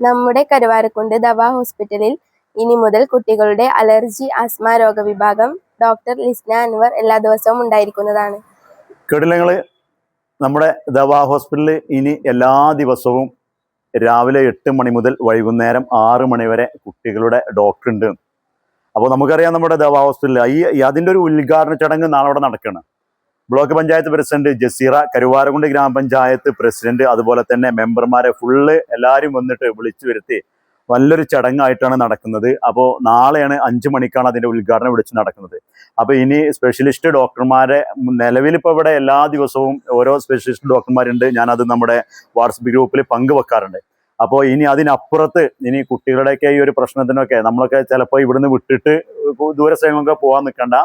നമ്മുടെ കരുവാരക്കുണ്ട് ദവാ ഹോസ്പിറ്റലിൽ ഇനി മുതൽ കുട്ടികളുടെ അലർജി ആസ്മ രോഗ വിഭാഗം ഡോക്ടർ ലിസ്ന അൻവർ എല്ലാ ദിവസവും ഉണ്ടായിരിക്കുന്നതാണ്. കെടിലങ്ങൾ നമ്മുടെ ദവാ ഹോസ്പിറ്റലിൽ ഇനി എല്ലാ ദിവസവും രാവിലെ എട്ട് മണി മുതൽ വൈകുന്നേരം ആറ് മണി വരെ കുട്ടികളുടെ ഡോക്ടർ ഉണ്ട് അപ്പോൾ നമുക്കറിയാം നമ്മുടെ ദവാ ഹോസ്പിറ്റലിൽ ഈ അതിന്റെ ഒരു ഉദ്ഘാടന ചടങ്ങ് നാളെ അവിടെ നടക്കുകയാണ്. ബ്ലോക്ക് പഞ്ചായത്ത് പ്രസിഡന്റ് ജസീറ കരുവാരകുണ്ട് ഗ്രാമപഞ്ചായത്ത് പ്രസിഡന്റ് അതുപോലെ തന്നെ മെമ്പർമാരെ ഫുള്ള് എല്ലാവരും വന്നിട്ട് വിളിച്ചു വരുത്തി നല്ലൊരു ചടങ്ങായിട്ടാണ് നടക്കുന്നത്. അപ്പോൾ നാളെയാണ് അഞ്ച് മണിക്കാണ് അതിന്റെ ഉദ്ഘാടനം വിളിച്ച് നടക്കുന്നത്. അപ്പോൾ ഇനി സ്പെഷ്യലിസ്റ്റ് ഡോക്ടർമാരെ നിലവിൽ ഇപ്പോൾ ഇവിടെ എല്ലാ ദിവസവും ഓരോ സ്പെഷ്യലിസ്റ്റ് ഡോക്ടർമാരുണ്ട് ഞാനത് നമ്മുടെ വാട്സപ്പ് ഗ്രൂപ്പിൽ പങ്കുവെക്കാറുണ്ട്. അപ്പോൾ ഇനി അതിനപ്പുറത്ത് ഇനി കുട്ടികളുടെയൊക്കെ ഈ ഒരു പ്രശ്നത്തിനൊക്കെ നമ്മളൊക്കെ ചിലപ്പോൾ ഇവിടുന്ന് വിട്ടിട്ട് ദൂര സ്ഥലങ്ങളൊക്കെ പോകാൻ നിൽക്കണ്ട.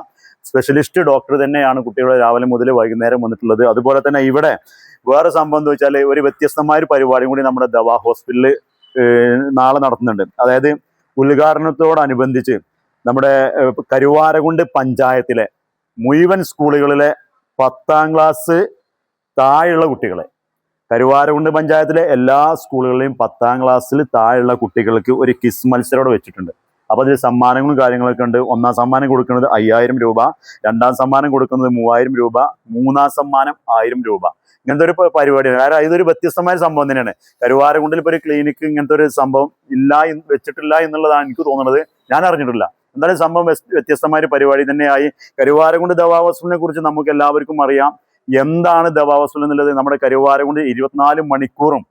സ്പെഷ്യലിസ്റ്റ് ഡോക്ടർ തന്നെയാണ് കുട്ടികളെ രാവിലെ മുതൽ വൈകുന്നേരം വന്നിട്ടുള്ളത്. അതുപോലെ തന്നെ ഇവിടെ വേറെ സംഭവം എന്ന് വെച്ചാൽ ഒരു വ്യത്യസ്തമായ ഒരു പരിപാടിയും കൂടി നമ്മുടെ ദവാ ഹോസ്പിറ്റലിൽ നാളെ നടത്തുന്നുണ്ട്. അതായത് ഉദ്ഘാടനത്തോടനുബന്ധിച്ച് നമ്മുടെ കരുവാരകുണ്ട് പഞ്ചായത്തിലെ മുഴുവൻ സ്കൂളുകളിലെ പത്താം ക്ലാസ് താഴെയുള്ള കുട്ടികളെ കരുവാരകുണ്ട് പഞ്ചായത്തിലെ എല്ലാ സ്കൂളുകളിലെയും പത്താം ക്ലാസ്സിൽ താഴെയുള്ള കുട്ടികൾക്ക് ഒരു കിസ് മത്സരം വെച്ചിട്ടുണ്ട്. അപ്പോൾ അതിൽ സമ്മാനങ്ങളും കാര്യങ്ങളൊക്കെ ഉണ്ട്. ഒന്നാം സമ്മാനം കൊടുക്കുന്നത് അയ്യായിരം രൂപ രണ്ടാം സമ്മാനം കൊടുക്കുന്നത് മൂവായിരം രൂപ മൂന്നാം സമ്മാനം ആയിരം രൂപ. ഇങ്ങനത്തെ ഒരു പരിപാടിയാണ്. കാരണം ഇതൊരു വ്യത്യസ്തമായ സംഭവം തന്നെയാണ്. കരുവാരകുണ്ടിൽ ഇപ്പോൾ ഒരു ക്ലിനിക്ക് ഇങ്ങനത്തെ ഒരു സംഭവം ഇല്ല വെച്ചിട്ടില്ല എന്നുള്ളതാണ് എനിക്ക് തോന്നുന്നത്. ഞാൻ അറിഞ്ഞിട്ടില്ല. എന്തായാലും സംഭവം വ്യത്യസ്തമായ പരിപാടി തന്നെയായി. കരുവാരകുണ്ട് ദവാവസ്തുവിനെ കുറിച്ച് നമുക്ക് എല്ലാവർക്കും അറിയാം. എന്താണ് ദവാവസ്ഥ എന്നുള്ളത് നമ്മുടെ കരുവാരം കൊണ്ട് ഇരുപത്തിനാല് മണിക്കൂറും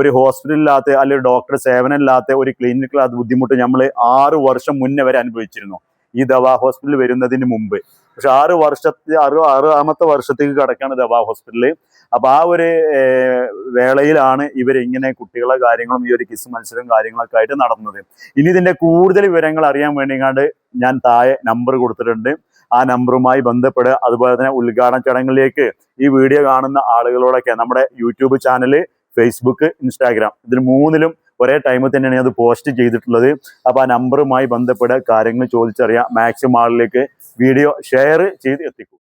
ഒരു ഹോസ്പിറ്റലില്ലാത്ത അല്ലെങ്കിൽ ഡോക്ടർ സേവനമില്ലാത്ത ഒരു ക്ലിനിക്കിലാത്ത ബുദ്ധിമുട്ട് നമ്മൾ ആറ് വർഷം മുന്നേ വരെ അനുഭവിച്ചിരുന്നു. ഈ ദവാ ഹോസ്പിറ്റൽ വരുന്നതിന് മുമ്പ്. പക്ഷെ ആറ് വർഷത്തെ ആറ് ആറാമത്തെ വർഷത്തേക്ക് കിടക്കാണ് ദവാ ഹോസ്പിറ്റലിൽ അപ്പൊ ആ ഒരു വേളയിലാണ് ഇവർ ഇങ്ങനെ കുട്ടികളെ കാര്യങ്ങളും ഈ ഒരു കിസ് മത്സരം കാര്യങ്ങളൊക്കെ ആയിട്ട് നടന്നത്. ഇനി ഇതിന്റെ കൂടുതൽ വിവരങ്ങൾ അറിയാൻ വേണ്ടിങ്ങാണ്ട് ഞാൻ താഴെ നമ്പർ കൊടുത്തിട്ടുണ്ട്. ആ നമ്പറുമായി ബന്ധപ്പെടുക അതുപോലെ തന്നെ ഉദ്ഘാടന ചടങ്ങിലേക്ക് ഈ വീഡിയോ കാണുന്ന ആളുകളോടൊക്കെ നമ്മുടെ യൂട്യൂബ് ചാനൽ ഫേസ്ബുക്ക് ഇൻസ്റ്റാഗ്രാം ഇതിൽ മൂന്നിലും ഒരേ ടൈമിൽ തന്നെയാണ് അത് പോസ്റ്റ് ചെയ്തിട്ടുള്ളത്. അപ്പോൾ ആ നമ്പറുമായി ബന്ധപ്പെടുക കാര്യങ്ങൾ ചോദിച്ചറിയാം. മാക്സിമം ആളിലേക്ക് വീഡിയോ ഷെയർ ചെയ്ത് എത്തിക്കും.